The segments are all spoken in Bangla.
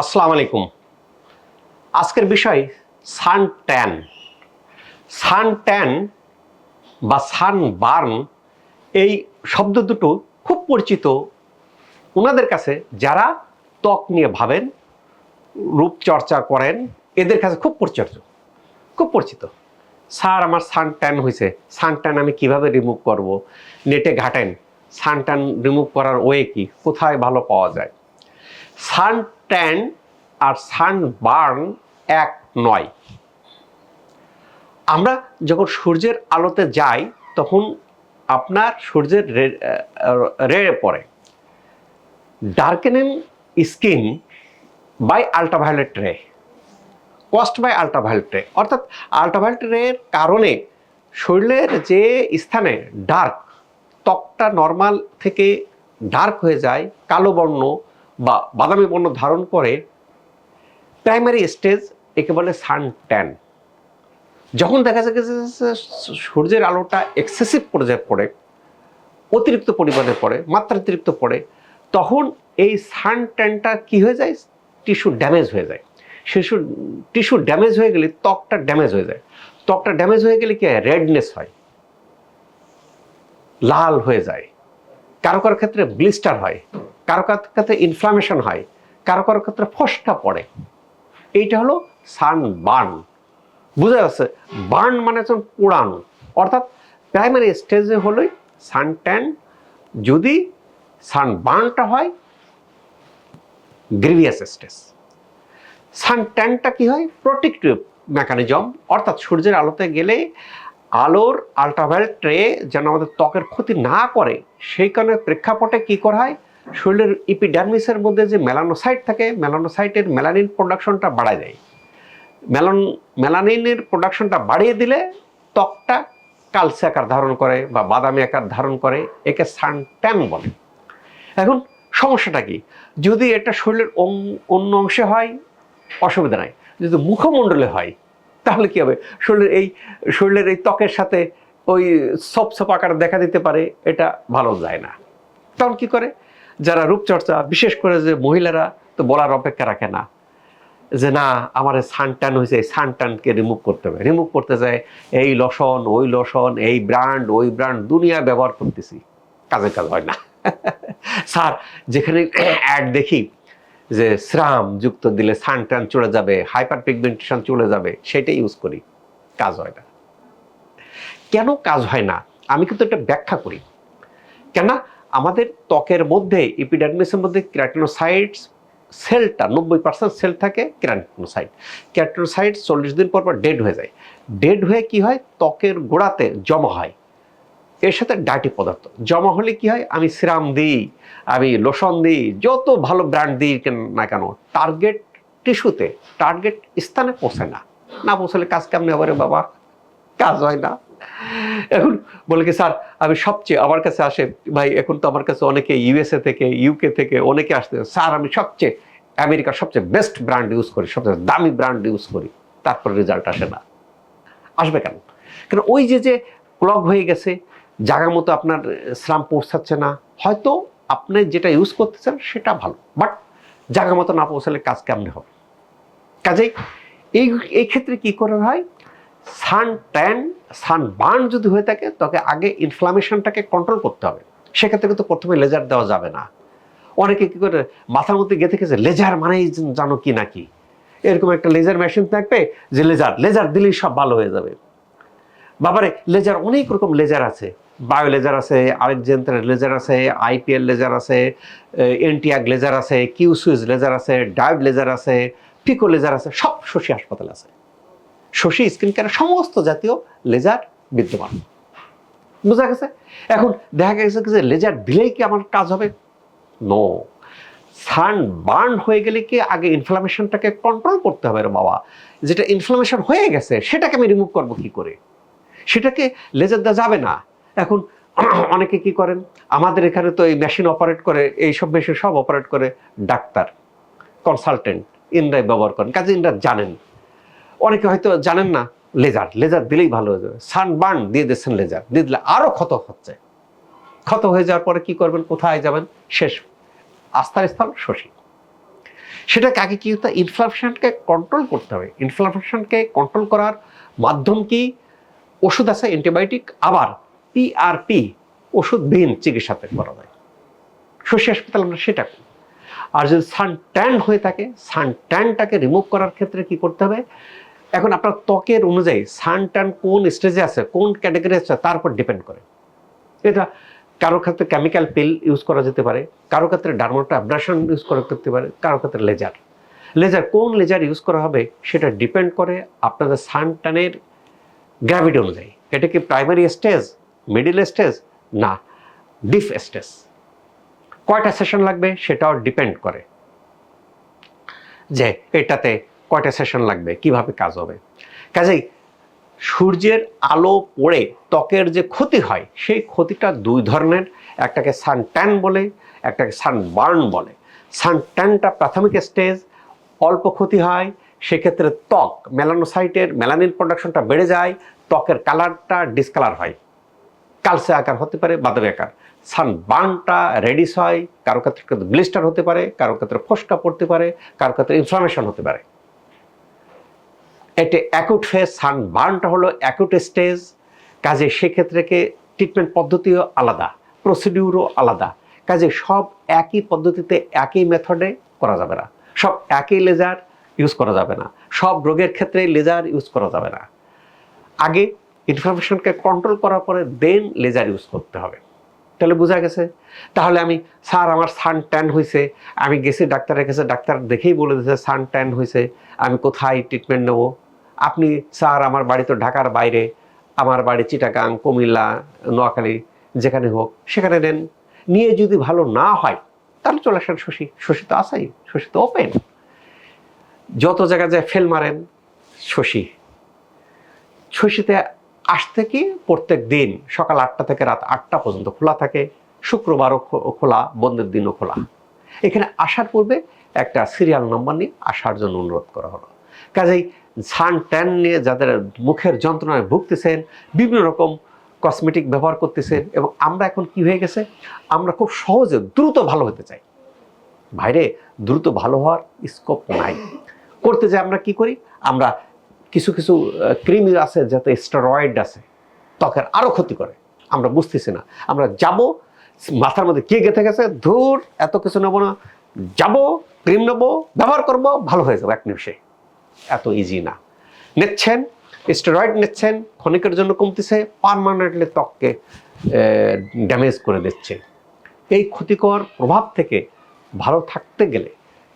আসসালামু আলাইকুম। আজকের বিষয় সান ট্যান। সান ট্যান বা সান বার্ন এই শব্দ দুটো খুব পরিচিত। ওনাদের কাছে যারা ত্বক নিয়ে ভাবেন, রূপচর্চা করেন, এদের কাছে খুব পরিচিত। খুব পরিচিত। স্যার, আমার সান ট্যান হয়েছে। সান ট্যান আমি কীভাবে রিমুভ করব? নেটে ঘাটেন। সান ট্যান রিমুভ করার ওয়ে কি? কোথায় ভালো পাওয়া যায়? সান ট্যান আর সান বার্ন এক নয়। আমরা যখন সূর্যের আলোতে যাই, তখন আপনার সূর্যের রে রে পড়ে। Darkening skin by ultraviolet ray, caused by ultraviolet ray. অর্থাৎ আল্ট্রাভায়োলেট রের কারণে শরীরের যে স্থানে ডার্ক, ত্বকটা নর্মাল থেকে ডার্ক হয়ে যায়, কালো বর্ণ বা বাদামি বর্ণ ধারণ করে প্রাইমারি স্টেজ একে বলে সান ট্যান যখন দেখা যায় যে সূর্যের আলোটা এক্সেসিভ পর্যায়ে পড়ে, অতিরিক্ত পরিমাণে পড়ে, মাত্রাতিরিক্ত পড়ে, তখন এই সান ট্যানটা কি হয়ে যায়? টিস্যু ড্যামেজ হয়ে যায়। শিশু টিস্যু ড্যামেজ হয়ে গেলে ত্বকটা ড্যামেজ হয়ে যায়। ত্বকটা ড্যামেজ হয়ে গেলে কি হয়? রেডনেস হয়। লাল হয়ে যায়। কারও কারও ক্ষেত্রে ব্লিস্টার হয়। কারও কারও ক্ষেত্রে ইনফ্লামেশন হয়, কারও কারও ক্ষেত্রে ফসকা পড়ে। এইটা হলো সান বার্ন বুঝা যাচ্ছে? বার্ন মানে হচ্ছে পোড়ানো। অর্থাৎ প্রাইমারি স্টেজে হলোই সান ট্যান যদি সান বার্নটা হয় গ্রিভিয়াস স্টেজ সান ট্যানটা কি হয়? প্রোটেক্টিভ মেকানিজম অর্থাৎ সূর্যের আলোতে গেলে আলোর আল্ট্রাভায়োলেট রে যেন আমাদের ত্বকের ক্ষতি না করে সেই কারণে প্রেক্ষাপটে কী করা হয়? শরীরের ইপিডার্মিসের মধ্যে যে মেলানোসাইট থাকে মেলানোসাইটের মেলানিন প্রোডাকশনটা বাড়ায় দেয়। মেলান মেলানিনের প্রোডাকশনটা বাড়িয়ে দিলে ত্বকটা কালসে আকার ধারণ করে বা বাদামি আকার ধারণ করে, একে সান ট্যান বলে। এখন সমস্যাটা কি? যদি এটা শরীরের অন্য অংশে হয়, অসুবিধা নাই। যদি মুখমণ্ডলে হয়, তাহলে কি হবে? শরীরের এই শরীরের এই ত্বকের সাথে ওই সপ সপ আকার দেখা দিতে পারে, এটা ভালো যায় না। তখন কি করে? যারা রূপচর্চা, বিশেষ করে যে মহিলারা তো বলার অপেক্ষা রাখে না। যে না, আমার সানটান হয়েছে এই সানটানকে রিমুভ করতে হবে। রিমুভ করতে যায় এই লসন ওই লসন এই ব্র্যান্ড ওই ব্র্যান্ড দুনিয়া ব্যবহার করতেছি। কাজে কাজ হয় না। স্যার যেখানে অ্যাড দেখি যে শ্রাম যুক্ত দিলে সানটান চলে যাবে হাইপার পিগমেন্টেশন চলে যাবে, সেটাই ইউজ করি। কাজ হয় না। কেন কাজ হয় না? আমি কিন্তু এটা ব্যাখ্যা করি। কেননা আমাদের ত্বকের মধ্যে ইপিডার্মিসের মধ্যে ক্র্যাটিনোসাইটস সেলটা নব্বই পার্সেন্ট সেল থাকে ক্র্যাটিনোসাইট ক্র্যাটিনোসাইট চল্লিশ দিন পর পর ডেড হয়ে যায়। ডেড হয়ে কি হয়? ত্বকের গোড়াতে জমা হয়। এর সাথে ডার্টি পদার্থ। জমা হলে কি হয়? আমি সিরাম দিই, আমি লোশন দিই, যত ভালো ব্র্যান্ড দিই না কেন টার্গেট টিস্যুতে টার্গেট স্থানে পৌঁছায় না। না পৌঁছলে কাজ কেমনে হবে বাবা? কাজ হয় না। এখন বলে কি, স্যার, আমি সবচেয়ে আমার কাছে আসে, ভাই, এখন তো আমার কাছে অনেকে ইউএসএ থেকে ইউকে থেকে অনেকে আসতে স্যার, আমি সবচেয়ে আমেরিকার সবচেয়ে বেস্ট ব্র্যান্ড ইউজ করি, সবচেয়ে দামি ব্র্যান্ড ইউজ করি। তারপর রেজাল্ট আসে না। আসবে কেন? কেন ওই যে যে ক্লগ হয়ে গেছে জায়গা মতো আপনার শ্রাম পৌঁছাচ্ছে না। হয়তো আপনি যেটা ইউজ করতেছেন সেটা ভালো বাট জায়গা মতো না পৌঁছালে কাজ কেমনে হবে? কাজেই এই এই ক্ষেত্রে কি করা হয়? সান ট্যান সান বার্ন যদি হয়ে থাকে তবে আগে ইনফ্লামেশনটাকে কন্ট্রোল করতে হবে। সেক্ষেত্রে কিন্তু প্রথমে লেজার দেওয়া যাবে না। অনেকে কি করে, মাথার মধ্যে গেঁথে গেছে লেজার মানেই জানো কি নাকি এরকম একটা লেজার মেশিন থাকবে যে লেজার লেজার দিলেই সব ভালো হয়ে যাবে। বাবারে লেজার অনেক রকম লেজার আছে। বায়ো লেজার আছে আরেক লেজার আছে আইপিএল লেজার আছে এনটিআগ লেজার আছে কিউ সুইজ লেজার আছে ডায়োড লেজার আছে পিকো লেজার আছে, সব শশী হাসপাতাল আছে। শশী স্ক্রিন কেয়ার সমস্ত জাতীয় লেজার বিদ্যমান। বোঝা গেছে? এখন দেখা গেছে যে লেজার দিলেই কি আমার কাজ হবে? নো সান বার্ন হয়ে গেলে কি আগে ইনফ্লামেশনটাকে কন্ট্রোল করতে হবে রে বাবা? যেটা ইনফ্লামেশন হয়ে গেছে, সেটাকে আমি রিমুভ করব কি করে? সেটাকে লেজার দেওয়া যাবে না। এখন অনেকে কি করেন? আমাদের এখানে তো এই মেশিন অপারেট করে, এই সব মেশিন সব অপারেট করে ডাক্তার কনসালটেন্ট ইনরাই ব্যবহার করেন। কাজে ইনরা জানেন। অনেকে হয়তো জানেন না, লেজার লেজার দিলেই ভালো হয়ে যাবে। সানবার্ন দিয়ে দিচ্ছেন লেজার, দিয়ে দিলে আরও ক্ষত হচ্ছে। ক্ষত হয়ে যাওয়ার পরে কি করবেন? কোথায় যাবেন? শেষ আস্থার স্থল শশী সেটাকে আগে কি হতো ইনফ্লামেশনকে কন্ট্রোল করতে হবে। ইনফ্লামেশনকে কন্ট্রোল করার মাধ্যম কি? ওষুধ আছে অ্যান্টিবায়োটিক আবার পিআরপি ওষুধবিহীন চিকিৎসাতে করা যায়। শশী হাসপাতাল আমরা সেটা করি। আর যদি সান ট্যান হয়ে থাকে, সান ট্যানটাকে রিমুভ করার ক্ষেত্রে কি করতে হবে? এখন আপনার ত্বকের অনুযায়ী সান ট্যান কোন স্টেজে আছে, কোন ক্যাটাগরি আছে, তার উপর ডিপেন্ড করে। এটা কারও ক্ষেত্রে কেমিক্যাল পিল ইউজ করা যেতে পারে, কারও ক্ষেত্রে ডার্মোটা অ্যাব্রাশন ইউজ করা করতে পারে, কারও ক্ষেত্রে লেজার লেজার কোন লেজার ইউজ করা হবে সেটা ডিপেন্ড করে আপনাদের সান ট্যানের গ্র্যাভিটি অনুযায়ী। এটা কি প্রাইমারি স্টেজ মিডিল স্টেজ না ডিপ স্টেজ কয়টা সেশন লাগবে সেটাও ডিপেন্ড করে। যে এটাতে কয়টা সেশন লাগবে, কীভাবে কাজ হবে? কাজেই সূর্যের আলো পড়ে ত্বকের যে ক্ষতি হয়, সেই ক্ষতিটা দুই ধরনের। একটাকে সান ট্যান বলে, একটাকে সান বার্ন বলে। সান ট্যানটা প্রাথমিক স্টেজ অল্প ক্ষতি হয়, সেক্ষেত্রে ত্বক মেলানোসাইটের মেলানিন প্রোডাকশনটা বেড়ে যায়, ত্বকের কালারটা ডিসকালার হয়। কালসে আকার হতে পারে বাদবে আকার। সান বার্নটা রেডিস হয়, কারও ক্ষেত্রে ব্লিস্টার হতে পারে, কারও ক্ষেত্রে ফোসকা পড়তে পারে, কারও ক্ষেত্রে ইনফ্লামেশন হতে পারে। এটা অ্যাকুট ফেজ সান বার্নটা হলো অ্যাকুট স্টেজ কাজে সেক্ষেত্রে ট্রিটমেন্ট পদ্ধতিও আলাদা প্রসিডিউরও আলাদা, কাজে সব একই পদ্ধতিতে একই মেথডে করা যাবে না। সব একই লেজার ইউজ করা যাবে না। সব রোগের ক্ষেত্রে লেজার ইউজ করা যাবে না। আগে ইনফরমেশনকে কন্ট্রোল করার পরে দেন লেজার ইউজ করতে হবে। তাহলে বোঝা গেছে? তাহলে আমি, স্যার, আমার সান ট্যান হয়েছে আমি গেছি ডাক্তারের কাছে, ডাক্তার দেখেই বলে দিয়েছে সান ট্যান হয়েছে আমি কোথায় ট্রিটমেন্ট নেব? আপনি স্যার, আমার বাড়ি তো ঢাকার বাইরে, আমার বাড়ি চিটাগাং, কুমিল্লা, নোয়াখালী, যেখানে হোক, সেখানে নেন নিয়ে যদি ভালো না হয়, তাহলে চলে আসেন শশী। শশী তো আসাই শশী তো ওপেন যত জায়গায় যায় ফেল মারেন শশী। শশীতে আসতে কি প্রত্যেক দিন সকাল আটটা থেকে রাত আটটা পর্যন্ত খোলা থাকে, শুক্রবারও খোলা, বন্ধের দিনও খোলা। এখানে আসার পূর্বে একটা সিরিয়াল নম্বর নিয়ে আসার জন্য অনুরোধ করা হলো। কাজেই সান ট্যান নিয়ে যাদের মুখের যন্ত্রণায় ভুগতেছেন, বিভিন্ন রকম কসমেটিক ব্যবহার করতেছেন এবং আমরা এখন কি হয়ে গেছে? আমরা খুব সহজে দ্রুত ভালো হতে চাই। বাইরে দ্রুত ভালো হওয়ার স্কোপ নাই। করতে যে আমরা কি করি? আমরা কিছু কিছু ক্রিম আছে যাতে স্টেরয়েড আছে, ত্বকের আরও ক্ষতি করে। আমরা বুঝতেছি না। আমরা যাব, মাথার মধ্যে কে গেঁথে গেছে? ধুর, এত কিছু নেব না। যাব ক্রিম নেব, ব্যবহার করব, ভালো হয়ে যাব এক নিমিষে। এত ইজি না। নিচ্ছেন স্টেরয়েড নিচ্ছেন, ক্ষণিকের জন্য কমতেছে পারমানেন্টলি ত্বককে ড্যামেজ করে দিচ্ছে। এই ক্ষতিকর প্রভাব থেকে ভালো থাকতে গেলে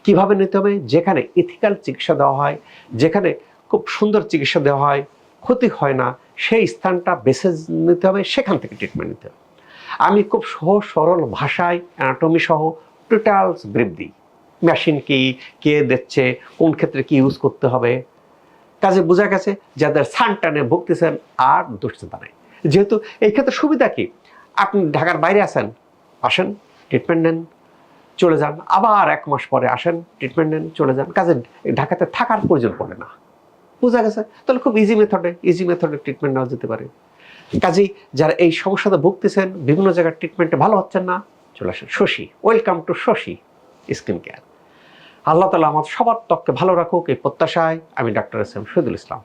কীভাবে নিতে হবে? যেখানে ইথিক্যাল চিকিৎসা দেওয়া হয়, যেখানে খুব সুন্দর চিকিৎসা দেওয়া হয়, ক্ষতি হয় না, সেই স্থানটা বেছে নিতে হবে, সেখান থেকে ট্রিটমেন্ট নিতে হবে। আমি খুব সহজ, সরল ভাষায় অ্যানাটমি সহ টোটালস ব্রিফ দিই। মেশিন কি, কে দিচ্ছে, কোন ক্ষেত্রে কি ইউজ করতে হবে। কাজে বোঝা গেছে যাদের সানটানে ভুগতেছেন আর দুশ্চিন্তা নেই। যেহেতু এই ক্ষেত্রে সুবিধা কি? আপনি ঢাকার বাইরে আসেন আসেন ট্রিটমেন্ট নেন, চলে যান, আবার এক মাস পরে আসেন ট্রিটমেন্ট নেন, চলে যান। কাজে ঢাকাতে থাকার প্রয়োজন পড়ে না। বোঝা গেছে? তাহলে খুব ইজি মেথডে ইজি মেথডে ট্রিটমেন্ট নেওয়া যেতে পারে। কাজেই যারা এই সমস্যাতে ভুগতেছেন, বিভিন্ন জায়গার ট্রিটমেন্টে ভালো হচ্ছেন না, চলে আসেন Shoshi. Welcome to Shoshi skin care Allah তালা আমার সবার ত্বককে ভালো রাখুক, এই প্রত্যাশায় আমি ডাক্তার এস এম শহীদুল ইসলাম।